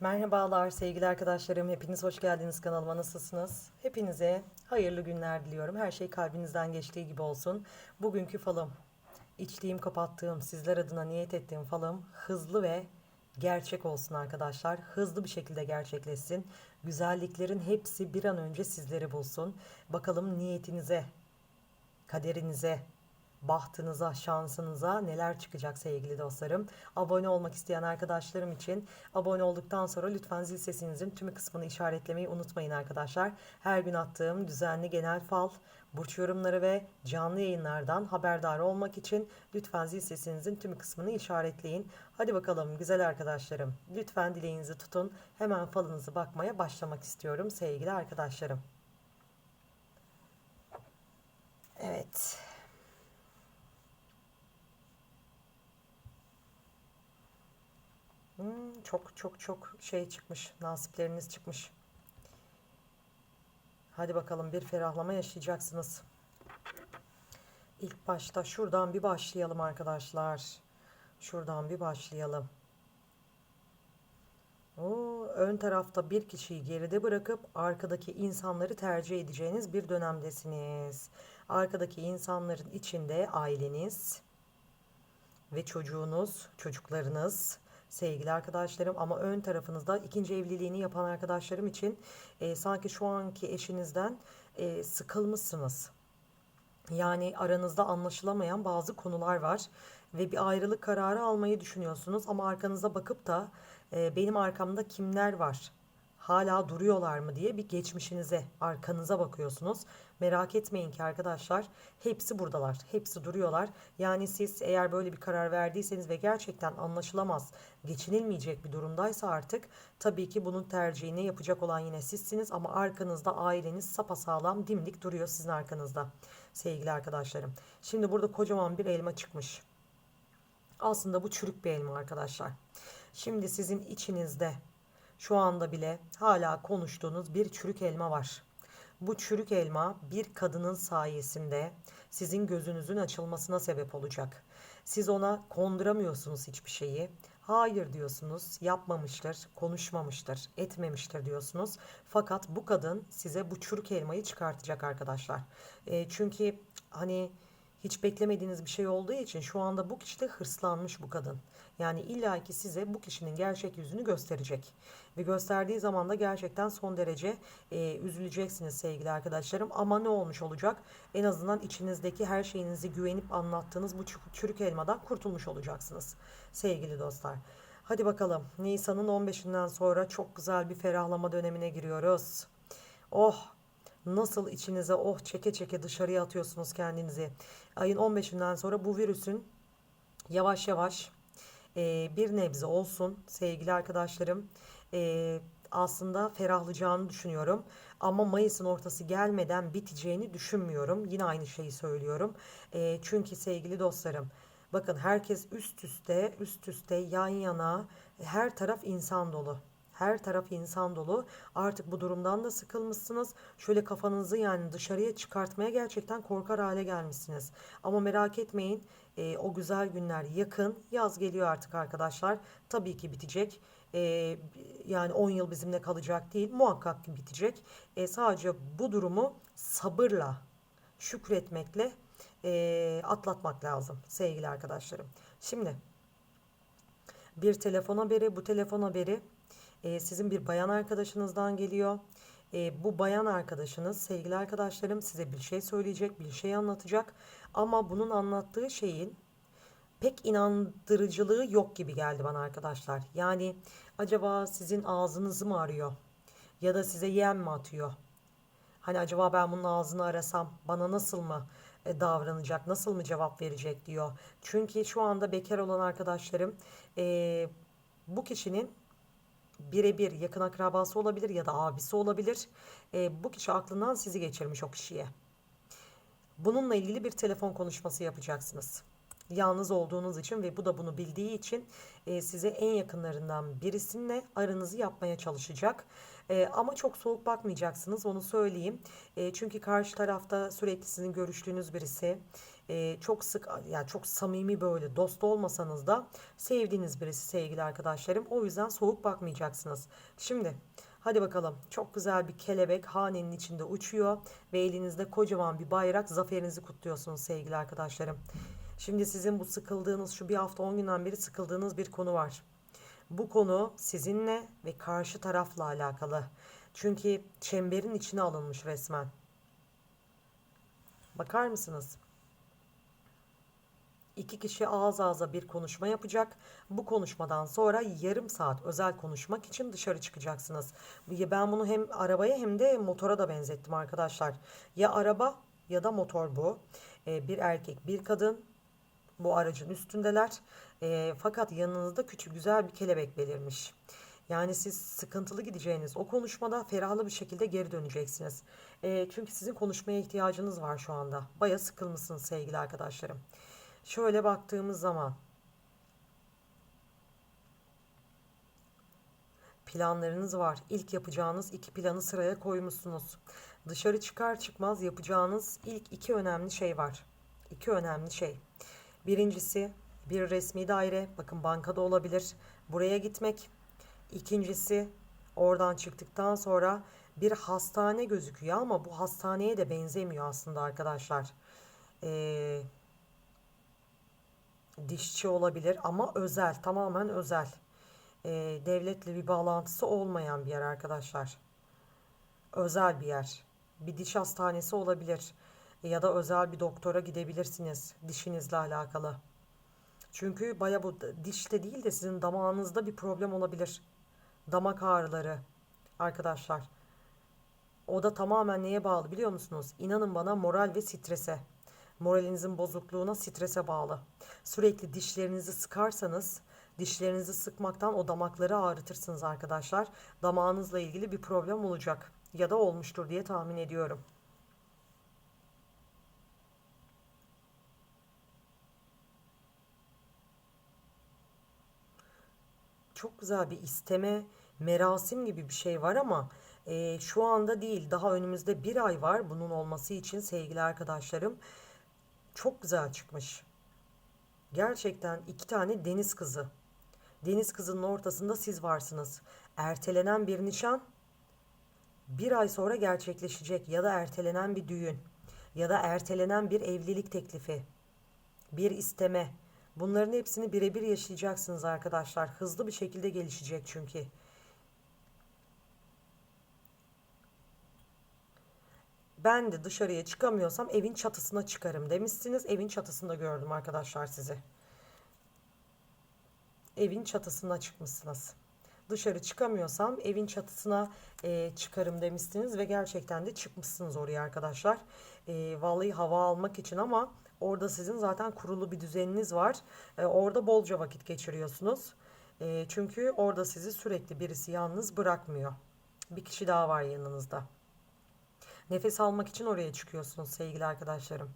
Merhabalar sevgili arkadaşlarım. Hepiniz hoş geldiniz kanalıma. Nasılsınız? Hepinize hayırlı günler diliyorum. Her şey kalbinizden geçtiği gibi olsun. Bugünkü falım, içtiğim, kapattığım, sizler adına niyet ettiğim falım hızlı ve gerçek olsun arkadaşlar. Hızlı bir şekilde gerçekleşsin. Güzelliklerin hepsi bir an önce sizleri bulsun. Bakalım niyetinize, kaderinize, bahtınıza, şansınıza neler çıkacak sevgili dostlarım. Abone olmak isteyen arkadaşlarım için abone olduktan sonra lütfen zil sesinizin tümü kısmını işaretlemeyi unutmayın arkadaşlar. Her gün attığım düzenli genel fal, burç yorumları ve canlı yayınlardan haberdar olmak için lütfen zil sesinizin tümü kısmını işaretleyin. Hadi bakalım güzel arkadaşlarım. Lütfen dileğinizi tutun. Hemen falınızı bakmaya başlamak istiyorum sevgili arkadaşlarım. Evet. Hmm, çok çok çok şey çıkmış. Nasipleriniz çıkmış. Hadi bakalım bir ferahlama yaşayacaksınız. İlk başta şuradan bir başlayalım arkadaşlar. Şuradan bir başlayalım. Oo, ön tarafta bir kişiyi geride bırakıp arkadaki insanları tercih edeceğiniz bir dönemdesiniz. Arkadaki insanların içinde aileniz ve çocuğunuz, çocuklarınız, sevgili arkadaşlarım ama ön tarafınızda ikinci evliliğini yapan arkadaşlarım için e, sanki şu anki eşinizden e, sıkılmışsınız. Yani aranızda anlaşılamayan bazı konular var ve bir ayrılık kararı almayı düşünüyorsunuz ama arkanıza bakıp da e, benim arkamda kimler var? Hala duruyorlar mı diye bir geçmişinize, arkanıza bakıyorsunuz. Merak etmeyin ki arkadaşlar hepsi buradalar. Hepsi duruyorlar. Yani siz eğer böyle bir karar verdiyseniz ve gerçekten anlaşılamaz, geçinilmeyecek bir durumdaysa artık tabii ki bunun tercihini yapacak olan yine sizsiniz ama arkanızda aileniz sapasağlam dimdik duruyor sizin arkanızda sevgili arkadaşlarım. Şimdi burada kocaman bir elma çıkmış. Aslında bu çürük bir elma arkadaşlar. Şimdi sizin içinizde şu anda bile hala konuştuğunuz bir çürük elma var. Bu çürük elma bir kadının sayesinde sizin gözünüzün açılmasına sebep olacak. Siz ona konduramıyorsunuz hiçbir şeyi. Hayır diyorsunuz, yapmamıştır, konuşmamıştır, etmemiştir diyorsunuz. Fakat bu kadın size bu çürük elmayı çıkartacak arkadaşlar. E, çünkü hani hiç beklemediğiniz bir şey olduğu için şu anda bu kişi de hırslanmış bu kadın. Yani illaki size bu kişinin gerçek yüzünü gösterecek. Ve gösterdiği zaman da gerçekten son derece e, üzüleceksiniz sevgili arkadaşlarım. Ama ne olmuş olacak? En azından içinizdeki her şeyinizi güvenip anlattığınız bu çürük elmadan kurtulmuş olacaksınız sevgili dostlar. Hadi bakalım Nisan'ın 15'inden sonra çok güzel bir ferahlama dönemine giriyoruz. Oh nasıl içinize oh çeke çeke dışarıya atıyorsunuz kendinizi. Ayın 15'inden sonra bu virüsün yavaş yavaş e, bir nebze olsun sevgili arkadaşlarım e, aslında ferahlayacağını düşünüyorum. Ama Mayıs'ın ortası gelmeden biteceğini düşünmüyorum. Yine aynı şeyi söylüyorum. E, çünkü sevgili dostlarım bakın herkes üst üste üst üste yan yana her taraf insan dolu. Her taraf insan dolu. Artık bu durumdan da sıkılmışsınız. Şöyle kafanızı yani dışarıya çıkartmaya gerçekten korkar hale gelmişsiniz. Ama merak etmeyin. E, o güzel günler yakın. Yaz geliyor artık arkadaşlar. Tabii ki bitecek. E, yani 10 yıl bizimle kalacak değil. Muhakkak ki bitecek. E, sadece bu durumu sabırla, şükretmekle e, atlatmak lazım sevgili arkadaşlarım. Şimdi bir telefon haberi. Bu telefon haberi e, sizin bir bayan arkadaşınızdan geliyor. E, bu bayan arkadaşınız sevgili arkadaşlarım size bir şey söyleyecek, bir şey anlatacak. Ama bunun anlattığı şeyin pek inandırıcılığı yok gibi geldi bana arkadaşlar. Yani acaba sizin ağzınızı mı arıyor? Ya da size yem mi atıyor? Hani acaba ben bunun ağzını arasam bana nasıl mı e, davranacak, nasıl mı cevap verecek diyor. Çünkü şu anda bekar olan arkadaşlarım e, bu kişinin birebir yakın akrabası olabilir ya da abisi olabilir. E, bu kişi aklından sizi geçirmiş o kişiye. Bununla ilgili bir telefon konuşması yapacaksınız. Yalnız olduğunuz için ve bu da bunu bildiği için e, size en yakınlarından birisinle aranızı yapmaya çalışacak. E, ama çok soğuk bakmayacaksınız onu söyleyeyim. E, çünkü karşı tarafta sürekli sizin görüştüğünüz birisi e, çok sık yani çok samimi böyle dost olmasanız da sevdiğiniz birisi sevgili arkadaşlarım. O yüzden soğuk bakmayacaksınız. Şimdi hadi bakalım çok güzel bir kelebek hanenin içinde uçuyor ve elinizde kocaman bir bayrak zaferinizi kutluyorsunuz sevgili arkadaşlarım. Şimdi sizin bu sıkıldığınız şu bir hafta 10 günden beri sıkıldığınız bir konu var. Bu konu sizinle ve karşı tarafla alakalı. Çünkü çemberin içine alınmış resmen. Bakar mısınız? İki kişi ağız ağza bir konuşma yapacak. Bu konuşmadan sonra yarım saat özel konuşmak için dışarı çıkacaksınız. Ben bunu hem arabaya hem de motora da benzettim arkadaşlar. Ya araba ya da motor bu. Ee, bir erkek bir kadın bu aracın üstündeler. E, fakat yanınızda küçük güzel bir kelebek belirmiş. Yani siz sıkıntılı gideceğiniz o konuşmada ferahlı bir şekilde geri döneceksiniz. E, çünkü sizin konuşmaya ihtiyacınız var şu anda. Baya sıkılmışsınız sevgili arkadaşlarım. Şöyle baktığımız zaman planlarınız var. İlk yapacağınız iki planı sıraya koymuşsunuz. Dışarı çıkar çıkmaz yapacağınız ilk iki önemli şey var. İki önemli şey. Birincisi bir resmi daire, bakın bankada olabilir. Buraya gitmek. İkincisi oradan çıktıktan sonra bir hastane gözüküyor ama bu hastaneye de benzemiyor aslında arkadaşlar. Ee, dişçi olabilir ama özel, tamamen özel. Ee, devletle bir bağlantısı olmayan bir yer arkadaşlar. Özel bir yer. Bir diş hastanesi olabilir ya da özel bir doktora gidebilirsiniz dişinizle alakalı. Çünkü baya bu dişte değil de sizin damağınızda bir problem olabilir. Damak ağrıları arkadaşlar. O da tamamen neye bağlı biliyor musunuz? İnanın bana moral ve strese. Moralinizin bozukluğuna, strese bağlı. Sürekli dişlerinizi sıkarsanız, dişlerinizi sıkmaktan o damakları ağrıtırsınız arkadaşlar. Damağınızla ilgili bir problem olacak ya da olmuştur diye tahmin ediyorum. çok güzel bir isteme, merasim gibi bir şey var ama e, şu anda değil. Daha önümüzde bir ay var bunun olması için sevgili arkadaşlarım. Çok güzel çıkmış. Gerçekten iki tane deniz kızı. Deniz kızının ortasında siz varsınız. Ertelenen bir nişan bir ay sonra gerçekleşecek ya da ertelenen bir düğün ya da ertelenen bir evlilik teklifi, bir isteme, Bunların hepsini birebir yaşayacaksınız arkadaşlar. Hızlı bir şekilde gelişecek çünkü. Ben de dışarıya çıkamıyorsam evin çatısına çıkarım demişsiniz. Evin çatısında gördüm arkadaşlar sizi. Evin çatısına çıkmışsınız. Dışarı çıkamıyorsam evin çatısına e, çıkarım demişsiniz ve gerçekten de çıkmışsınız oraya arkadaşlar. E, vallahi hava almak için ama Orada sizin zaten kurulu bir düzeniniz var. E, orada bolca vakit geçiriyorsunuz. E, çünkü orada sizi sürekli birisi yalnız bırakmıyor. Bir kişi daha var yanınızda. Nefes almak için oraya çıkıyorsunuz sevgili arkadaşlarım.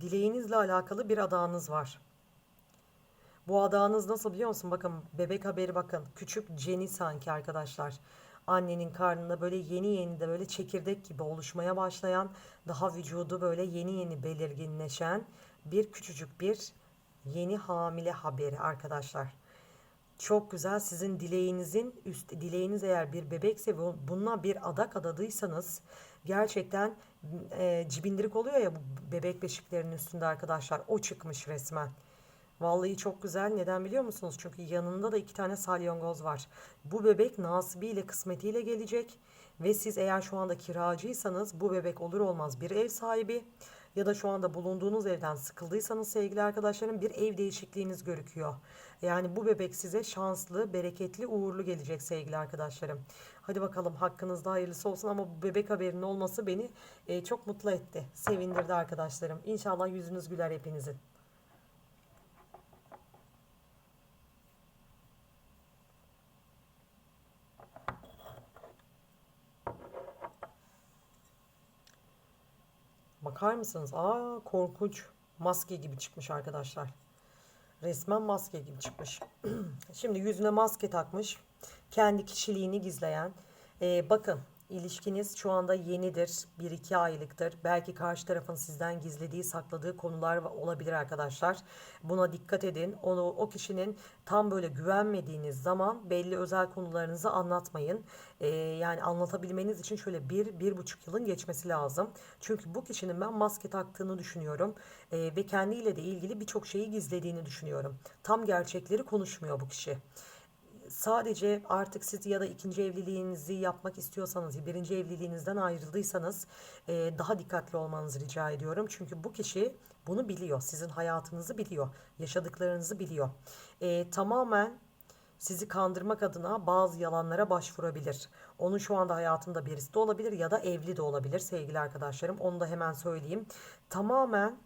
Dileğinizle alakalı bir adağınız var. Bu adağınız nasıl biliyor musun? Bakın bebek haberi bakın. Küçük Jenny sanki arkadaşlar annenin karnında böyle yeni yeni de böyle çekirdek gibi oluşmaya başlayan, daha vücudu böyle yeni yeni belirginleşen bir küçücük bir yeni hamile haberi arkadaşlar. Çok güzel sizin dileğinizin üst dileğiniz eğer bir bebekse bununla bir adak adadıysanız gerçekten e, cibindirik oluyor ya bu bebek beşiklerinin üstünde arkadaşlar o çıkmış resmen. Vallahi çok güzel. Neden biliyor musunuz? Çünkü yanında da iki tane salyongoz var. Bu bebek nasibiyle, kısmetiyle gelecek. Ve siz eğer şu anda kiracıysanız bu bebek olur olmaz bir ev sahibi ya da şu anda bulunduğunuz evden sıkıldıysanız sevgili arkadaşlarım bir ev değişikliğiniz görüküyor. Yani bu bebek size şanslı, bereketli, uğurlu gelecek sevgili arkadaşlarım. Hadi bakalım hakkınızda hayırlısı olsun ama bu bebek haberinin olması beni e, çok mutlu etti. Sevindirdi arkadaşlarım. İnşallah yüzünüz güler hepinizin. Bakar mısınız? Aa korkunç. Maske gibi çıkmış arkadaşlar. Resmen maske gibi çıkmış. Şimdi yüzüne maske takmış. Kendi kişiliğini gizleyen, Ee, bakın ilişkiniz şu anda yenidir. 1-2 aylıktır. Belki karşı tarafın sizden gizlediği, sakladığı konular olabilir arkadaşlar. Buna dikkat edin. Onu o kişinin tam böyle güvenmediğiniz zaman belli özel konularınızı anlatmayın. Ee, yani anlatabilmeniz için şöyle bir, bir buçuk yılın geçmesi lazım. Çünkü bu kişinin ben maske taktığını düşünüyorum. Ee, ve kendiyle de ilgili birçok şeyi gizlediğini düşünüyorum. Tam gerçekleri konuşmuyor bu kişi sadece artık siz ya da ikinci evliliğinizi yapmak istiyorsanız, birinci evliliğinizden ayrıldıysanız e, daha dikkatli olmanızı rica ediyorum. Çünkü bu kişi bunu biliyor, sizin hayatınızı biliyor, yaşadıklarınızı biliyor. E, tamamen sizi kandırmak adına bazı yalanlara başvurabilir. Onun şu anda hayatında birisi de olabilir ya da evli de olabilir sevgili arkadaşlarım. Onu da hemen söyleyeyim. Tamamen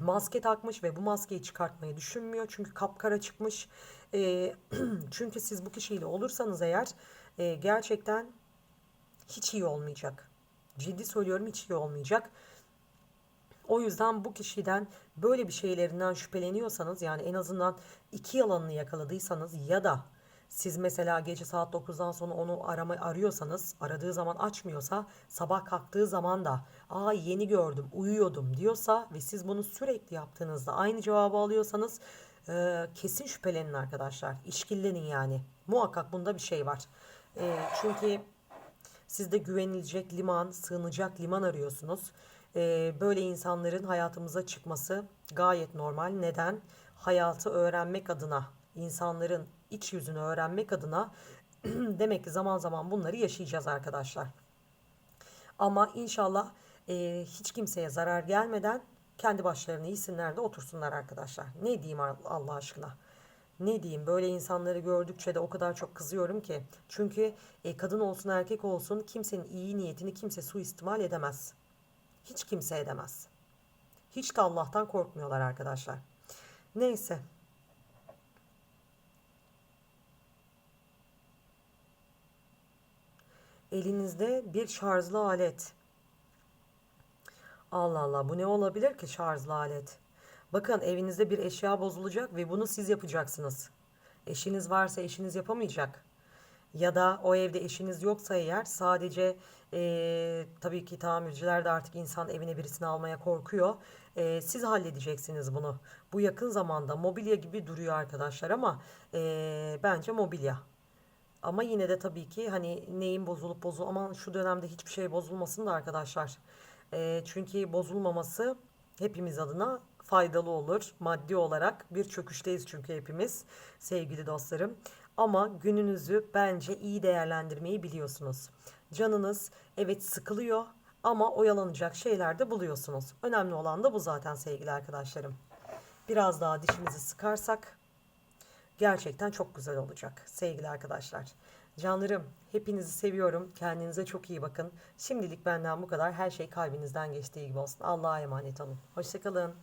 maske takmış ve bu maskeyi çıkartmayı düşünmüyor. Çünkü kapkara çıkmış. Ee, çünkü siz bu kişiyle olursanız eğer e, gerçekten hiç iyi olmayacak. Ciddi söylüyorum hiç iyi olmayacak. O yüzden bu kişiden böyle bir şeylerinden şüpheleniyorsanız yani en azından iki yalanını yakaladıysanız ya da siz mesela gece saat 9'dan sonra onu arama arıyorsanız aradığı zaman açmıyorsa sabah kalktığı zaman da aa yeni gördüm uyuyordum diyorsa ve siz bunu sürekli yaptığınızda aynı cevabı alıyorsanız e, kesin şüphelenin arkadaşlar. İşkillenin yani. Muhakkak bunda bir şey var. E, çünkü siz de güvenilecek liman, sığınacak liman arıyorsunuz. Ee, böyle insanların hayatımıza çıkması gayet normal. Neden? Hayatı öğrenmek adına, insanların iç yüzünü öğrenmek adına demek ki zaman zaman bunları yaşayacağız arkadaşlar. Ama inşallah e, hiç kimseye zarar gelmeden kendi başlarına iyisinler de otursunlar arkadaşlar. Ne diyeyim Al- Allah aşkına? Ne diyeyim böyle insanları gördükçe de o kadar çok kızıyorum ki. Çünkü e, kadın olsun erkek olsun kimsenin iyi niyetini kimse suistimal edemez. Hiç kimse edemez. Hiç de Allah'tan korkmuyorlar arkadaşlar. Neyse. Elinizde bir şarjlı alet. Allah Allah bu ne olabilir ki şarjlı alet? Bakın evinizde bir eşya bozulacak ve bunu siz yapacaksınız. Eşiniz varsa eşiniz yapamayacak. Ya da o evde eşiniz yoksa eğer sadece eee, tabii ki tamirciler de artık insan evine birisini almaya korkuyor. Eee, siz halledeceksiniz bunu. Bu yakın zamanda mobilya gibi duruyor arkadaşlar ama eee, bence mobilya. Ama yine de tabii ki hani neyin bozulup bozul ama şu dönemde hiçbir şey bozulmasın da arkadaşlar. Eee, çünkü bozulmaması hepimiz adına faydalı olur. Maddi olarak bir çöküşteyiz çünkü hepimiz sevgili dostlarım. Ama gününüzü bence iyi değerlendirmeyi biliyorsunuz. Canınız evet sıkılıyor ama oyalanacak şeyler de buluyorsunuz. Önemli olan da bu zaten sevgili arkadaşlarım. Biraz daha dişimizi sıkarsak Gerçekten çok güzel olacak sevgili arkadaşlar. Canlarım hepinizi seviyorum. Kendinize çok iyi bakın. Şimdilik benden bu kadar. Her şey kalbinizden geçtiği gibi olsun. Allah'a emanet olun. Hoşçakalın.